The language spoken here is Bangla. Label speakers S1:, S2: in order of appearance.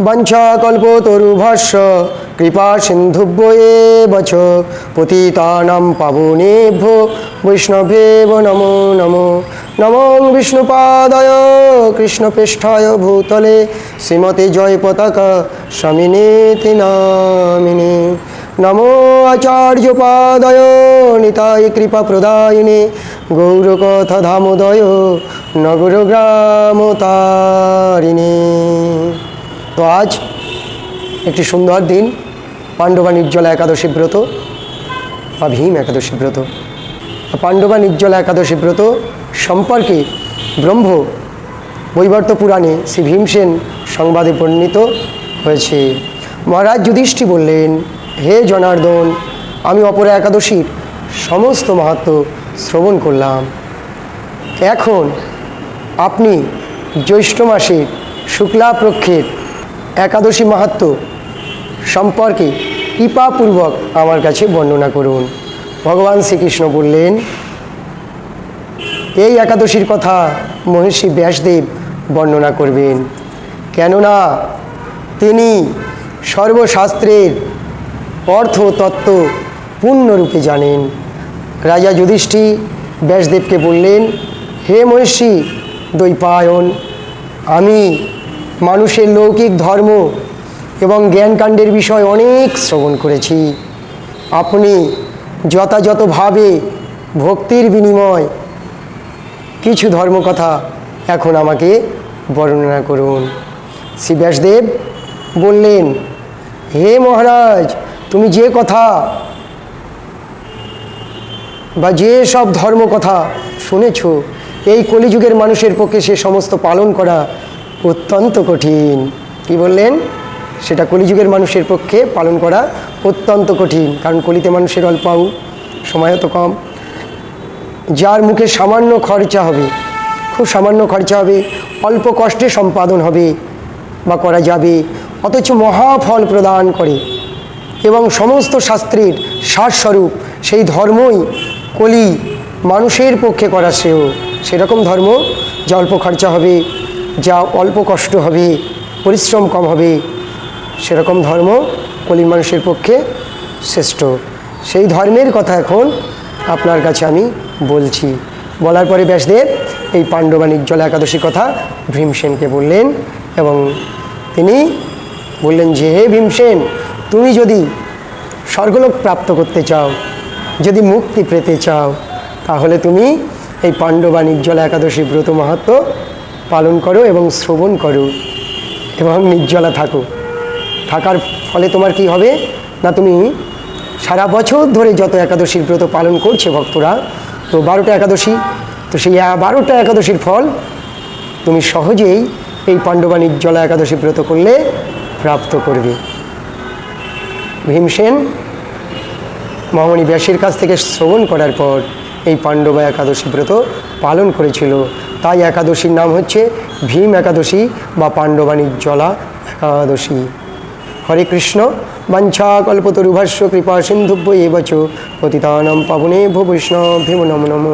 S1: বঞ্ছাকল্পতরুভস্য, কৃপা সিন্ধুব্বয়ে বচ পতিতানাম পাবনেভ্যো, বৈষ্ণবেব নমো নমো। নমো বিষ্ণুপাদয়, কৃষ্ণপৃষ্ঠায় ভূতলে, শ্রীমতে জয় পতাকা স্বামিনেতি নামিনে। নমো আচার্যপাদয়, নিতাই কৃপা প্রদায়িনে গৌরকথা ধামোদয় নগর গ্রাম তারিণী তো আজ একটি সুন্দর দিন। পাণ্ডবা নির্জলা একাদশী ব্রত বা ভীম একাদশী ব্রত। পাণ্ডবা নির্জলা একাদশী ব্রত সম্পর্কে ব্রহ্ম বৈবর্ত পুরাণে শ্রী ভীমসেন সংবাদে বর্ণিত হয়েছে। মহারাজ যুধিষ্ঠি বললেন, হে জনার্দন, আমি অপর একাদশীর সমস্ত মাহাত্ম শ্রবণ করলাম। এখন আপনি জ্যৈষ্ঠ মাসের শুক্লাপক্ষের একাদশী মাহাত্ম সম্পর্কে কৃপাপূর্বক আমার কাছে বর্ণনা করুন। ভগবান শ্রীকৃষ্ণ বললেন, এই একাদশীর কথা মহর্ষি ব্যাসদেব বর্ণনা করবেন। কেননা তিনি সর্বশাস্ত্রের অর্থ তত্ত্ব পূর্ণরূপে জানেন। রাজা যুধিষ্ঠি ব্যাসদেবকে বললেন, হে মহর্ষি, দৈপায়ন, আমি মানুষের লৌকিক ধর্ম এবং জ্ঞানকাণ্ডের বিষয় অনেক শ্রবণ করেছি। আপনি যথাযথভাবে ভক্তির বিনিময় কিছু ধর্মকথা এখন আমাকে বর্ণনা করুন। শ্রী ব্যাসদেব বললেন, হে মহারাজ, তুমি যে কথা বা যে সব ধর্ম কথা শুনেছ, এই কলিযুগের মানুষের পক্ষে সে সমস্ত পালন করা অত্যন্ত কঠিন। কি বললেন? সেটা কলিযুগের মানুষের পক্ষে পালন করা অত্যন্ত কঠিন, কারণ কলিতে মানুষের অল্প আয়ু সময় তো কম। যার মুখে সামান্য খরচা হবে, খুব সামান্য খরচা হবে, অল্প কষ্টে সম্পাদন হবে বা করা যাবে, অথচ মহাফল প্রদান করে। এবং সমস্ত শাস্ত্রের সারস্বরূপ, সেই ধর্মই কলি মানুষের পক্ষে করা শ্রেয়। সেরকম ধর্ম যা অল্প খরচা হবে যা অল্প কষ্ট হবে, পরিশ্রম কম হবে, সেরকম ধর্ম কলির মানুষের পক্ষে শ্রেষ্ঠ। সেই ধর্মের কথা এখন আপনার কাছে আমি বলছি। বলার পরে ব্যাসদেব এই পাণ্ডবা নির্জলা একাদশী কথা ভীমসেনকে বললেন এবং তিনি বললেন, যে হে ভীমসেন, তুমি যদি স্বর্গলোক প্রাপ্ত করতে চাও, যদি মুক্তি পেতে চাও, তাহলে তুমি এই পাণ্ডবা নির্জলা একাদশী ব্রত মাহাত্ম পালন করো এবং শ্রবণ করো এবং নির্জলা থাকো। থাকার ফলে তোমার কি হবে? না তুমি সারা বছর ধরে যত একাদশীর ব্রত পালন করছে ভক্তরা, তো বারোটা একাদশী, তো সেই বারোটা একাদশীর ফল তুমি সহজেই এই পাণ্ডবা নির্জলা একাদশী ব্রত করলে প্রাপ্ত করবে। ভীমসেন মহামণি ব্যাসের কাছ থেকে শ্রবণ করার পর এই পাণ্ডবা একাদশী ব্রত পালন করেছিল। তাই একাদশীর নাম হচ্ছে ভীম একাদশী বা পাণ্ডবাণীর জলা একাদশী। হরে কৃষ্ণ, বাঞ্ছা কল্পতরুভাষ্য, কৃপা সিন্ধুভ্য এবচ পতিতানম পাবনে ভো বৈষ্ণব, ভীম নম নম।